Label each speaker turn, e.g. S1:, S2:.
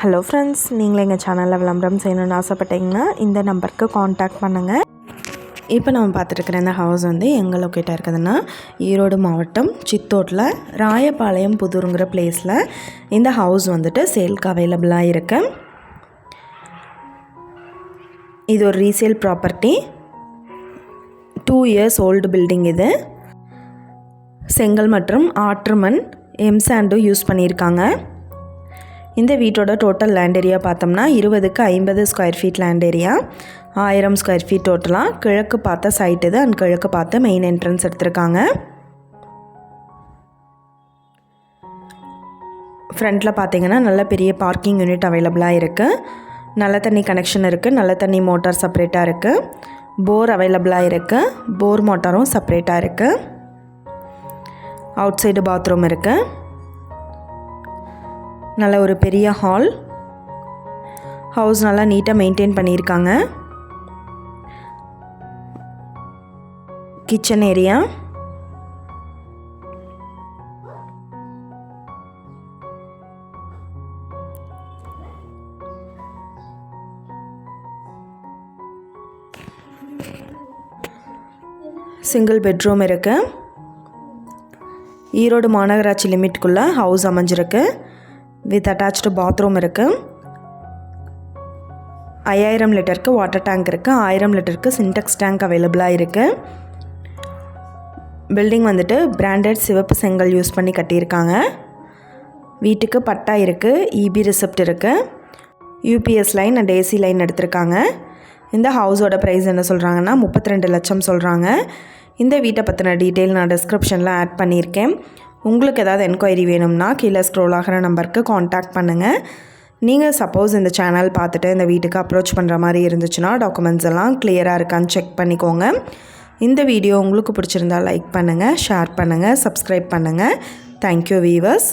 S1: Hello friends நீங்களும் எங்கள் சேனலில் விளம்பரம் செய்யணும்னு ஆசைப்பட்டீங்கன்னா இந்த நம்பருக்கு காண்டாக்ட் பண்ணுங்கள் இப்போ நம்ம பார்த்துருக்குற இந்த ஹவுஸ் வந்து எங்கே லொக்கேட்டாக இருக்குதுன்னா ஈரோடு மாவட்டம் சித்தோட்டில் ராயபாளையம் புதூருங்கிற பிளேஸில் இந்த ஹவுஸ் வந்துட்டு சேல்க்கு அவைலபிளாக இருக்குது இது ஒரு resale property two years old building இது. செங்கல் மற்றும் ஆற்றுமண் எம்சாண்டும் யூஸ் பண்ணியிருக்காங்க. இந்த வீட்டோட டோட்டல் லேண்ட் ஏரியா பார்த்தோம்னா இருபதுக்கு ஐம்பது ஸ்கொயர் ஃபீட் லேண்ட் ஏரியா ஆயிரம் ஸ்கொயர் ஃபீட் டோட்டலாக கிழக்கு பார்த்த சைட் இது. அண்ட் கிழக்கு பார்த்து மெயின் என்ட்ரன்ஸ் எடுத்திருக்காங்க. ஃப்ரண்ட்டில் பார்த்தீங்கன்னா நல்ல பெரிய பார்க்கிங் யூனிட் அவைலபிளாக இருக்குது நல்ல தண்ணி கனெக்ஷன் இருக்குது நல்ல தண்ணி மோட்டார் செப்பரேட்டாக இருக்குது போர் அவைலபிளாக இருக்குது போர் மோட்டாரும் செப்பரேட்டாக இருக்குது அவுட் சைடு பாத்ரூம் இருக்குது நல்ல ஒரு பெரிய ஹால் ஹவுஸ் நல்லா நீட்டாக மெயின்டைன் பண்ணியிருக்காங்க. கிச்சன் ஏரியா சிங்கிள் பெட்ரூம் இருக்குது ஈரோடு மாநகராட்சி லிமிட்குள்ளே ஹவுஸ் அமைஞ்சிருக்கு. வித் அட்டாச்டு பாத்ரூம் இருக்குது ஐயாயிரம் லிட்டருக்கு வாட்டர் டேங்க் இருக்குது ஆயிரம் லிட்டருக்கு சின்டெக்ஸ் டேங்க் அவைலபிளாக இருக்குது பில்டிங் வந்துட்டு பிராண்டட் சிவப்பு செங்கல் யூஸ் பண்ணி கட்டியிருக்காங்க. வீட்டுக்கு பட்டா இருக்குது இபி ரிசிப்ட் இருக்குது UPS line and AC line எடுத்திருக்காங்க. இந்த ஹவுஸோட ப்ரைஸ் என்ன சொல்கிறாங்கன்னா முப்பத்தி ரெண்டு லட்சம் சொல்கிறாங்க இந்த வீட்டை பற்றின டீட்டெயில் நான் டிஸ்கிரிப்ஷனில் ஆட் பண்ணியிருக்கேன். உங்களுக்கு ஏதாவது என்கொயரி வேணும்னா கீழே ஸ்க்ரோல் ஆகிற நம்பருக்கு காண்டாக்ட் பண்ணுங்கள் நீங்கள் சப்போஸ் இந்த சேனல் பார்த்துட்டு இந்த வீட்டுக்கு அப்ரோச் பண்ணுற மாதிரி இருந்துச்சுன்னா டாக்குமெண்ட்ஸ் எல்லாம் கிளியராக இருக்கான்னு செக் பண்ணிக்கோங்க. இந்த வீடியோ உங்களுக்கு பிடிச்சிருந்தா லைக் பண்ணுங்கள் ஷேர் பண்ணுங்கள் சப்ஸ்கிரைப் பண்ணுங்கள் தேங்க்யூ வீவர்ஸ்